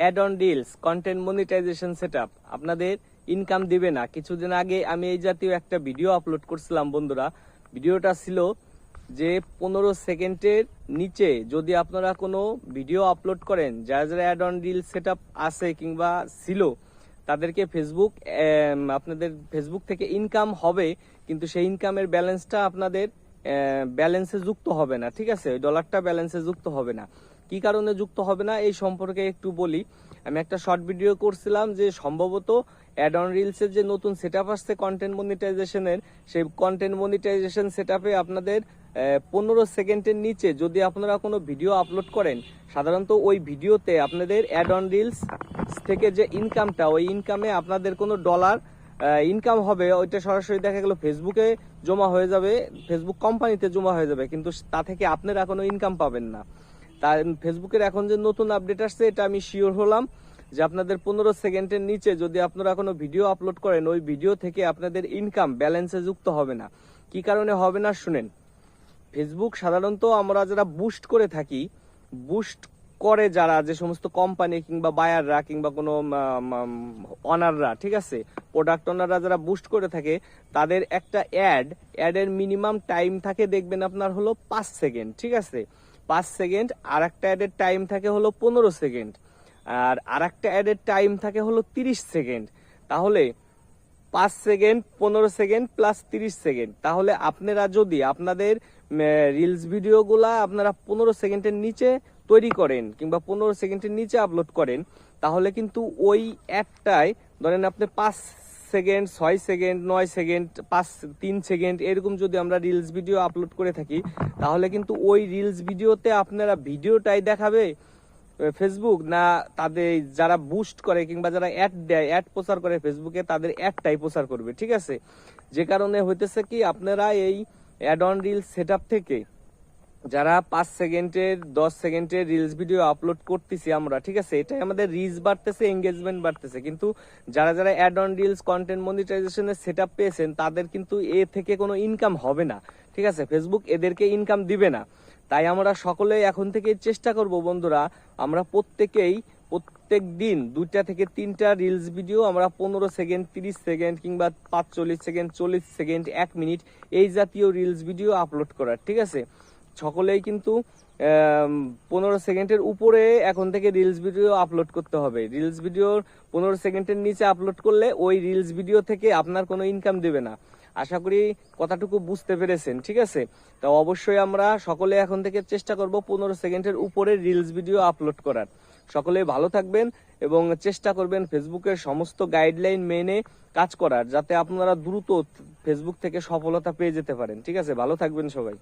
Ad on reels content monetization set আপনাদের income দিবে না। কিছুদিন আগে আমি এই জাতীয় একটা ভিডিও আপলোড করছিলাম, বন্ধুরা। ভিডিওটা ছিল যে পনেরো সেকেন্ডের নিচে যদি আপনারা কোনো ভিডিও আপলোড করেন, যারা যারা অ্যাড অন ডিল সেট আছে কিংবা ছিল, তাদেরকে ফেসবুক আপনাদের ফেসবুক থেকে ইনকাম হবে, কিন্তু সেই ইনকামের ব্যালেন্সটা আপনাদের ব্যালেন্সে যুক্ত হবে না, ঠিক আছে? ওই ডলারটা ব্যালেন্সে যুক্ত হবে না। কি কারণে যুক্ত হবে না, এই সম্পর্কে একটু বলি। আমি একটা শর্ট ভিডিও করছিলাম যে সম্ভবত অ্যাড অন রিলসের যে নতুন সেট আপ আসছে কন্টেন্ট মনিটাইজেশনের সেই কন্টেন্ট মনিটাইজেশন সেট আপে আপনাদের পনেরো সেকেন্ডের নিচে যদি আপনারা কোনো ভিডিও আপলোড করেন, সাধারণত ওই ভিডিওতে আপনাদের অ্যাড অন রিলস থেকে যে ইনকামটা ওই ইনকামে আপনাদের কোনো ডলার ইনকাম হবে, ওইটা সরাসরি দেখা গেল ফেসবুকে জমা হয়ে যাবে ফেসবুক কোম্পানিতে জমা হয়ে যাবে, কিন্তু তা থেকে আপনারা কোনো ইনকাম পাবেন না। তা ফেসবুকের এখন যে নতুন আপডেট আসছে, এটা আমি শিওর হলাম যে আপনাদের পনেরো সেকেন্ডের নিচে যদি আপনারা কোনো ভিডিও আপলোড করেন, ওই ভিডিও থেকে আপনাদের ইনকাম ব্যালেন্সে যুক্ত হবে না। কি কারণে হবে না? শুনেন। ফেসবুক সাধারণত আমরা যারা বুস্ট করে থাকি বুস্ট করে যারা যে সমস্ত কোম্পানি কিংবা বায়াররা কিংবা কোনো অনাররা ঠিক আছে? প্রোডাক্ট অনাররা যারা বুস্ট করে থাকে, তাদের একটা অ্যাড অ্যাডের মিনিমাম টাইম থাকে দেখবেন আপনার হলো পাঁচ সেকেন্ড, ঠিক আছে? পাঁচ সেকেন্ড আর একটা অ্যাডের টাইম থাকে হলো পনেরো সেকেন্ড। আর আর একটা অ্যাডের টাইম থাকে হলো তিরিশ সেকেন্ড। তাহলে পাঁচ সেকেন্ড, পনেরো সেকেন্ড প্লাস তিরিশ সেকেন্ড। তাহলে আপনারা যদি আপনাদের রিলস ভিডিওগুলা আপনারা পনেরো সেকেন্ডের নিচে তৈরি করেন কিংবা পনেরো সেকেন্ডের নিচে আপলোড করেন, তাহলে কিন্তু ওই অ্যাডটায় ধরেন আপনি পাঁচ সেকেন্ড, ছয় সেকেন্ড, নয় সেকেন্ড, পাঁচ, তিন সেকেন্ড, এরকম যদি আমরা রিলস ভিডিও আপলোড করে থাকি, তাহলে কিন্তু ওই রিলস ভিডিওতে আপনারা ভিডিওটাই দেখাবে ফেসবুক না তাদের যারা বুস্ট করে কিংবা যারা অ্যাড দেয় অ্যাড প্রচার করে ফেসবুকে তাদের অ্যাডটাই প্রচার করবে, ঠিক আছে? যে কারণে হইতেছে কি, আপনারা এই অ্যাড অন রিলস সেট থেকে যারা পাঁচ সেকেন্ডের দশ সেকেন্ডের রিলস ভিডিও আপলোড করতেছি আমরা, ঠিক আছে? এটাই আমাদের রিচ বাড়তেছে এঙ্গেজমেন্ট বাড়তেছে। কিন্তু যারা যারা অ্যাড অন রিলস কন্টেন্ট মনিটাইজেশনের সেট আপ পেয়েছেন, তাদের কিন্তু এ থেকে কোনো ইনকাম হবে না, ঠিক আছে? ফেসবুক এদেরকে ইনকাম দিবে না। তাই আমরা সকলেই এখন থেকে চেষ্টা করব বন্ধুরা, আমরা প্রত্যেকেই প্রত্যেক দিন দুইটা থেকে তিনটা রিলস ভিডিও আমরা পনেরো সেকেন্ড, তিরিশ সেকেন্ড কিংবা পাঁচচল্লিশ সেকেন্ড, চল্লিশ সেকেন্ড, এক মিনিট এই জাতীয় রিলস ভিডিও আপলোড করার, ঠিক আছে? সকলেই কিন্তু পনেরো সেকেন্ডের উপরে এখন থেকে রিলস ভিডিও আপলোড করতে হবে। রিলস ভিডিওর পনেরো সেকেন্ডের নিচে আপলোড করলে ওই রিলস ভিডিও থেকে আপনার কোনো ইনকাম দেবে না। আশা করি কথাটুকু বুঝতে পেরেছেন, ঠিক আছে? তো অবশ্যই আমরা সকলে এখন থেকে চেষ্টা করব পনেরো সেকেন্ডের উপরে রিলস ভিডিও আপলোড করার। সকলে ভালো থাকবেন এবং চেষ্টা করবেন ফেসবুকের সমস্ত গাইডলাইন মেনে কাজ করার, যাতে আপনারা দ্রুত ফেসবুক থেকে সফলতা পেয়ে যেতে পারেন, ঠিক আছে? ভালো থাকবেন সবাই।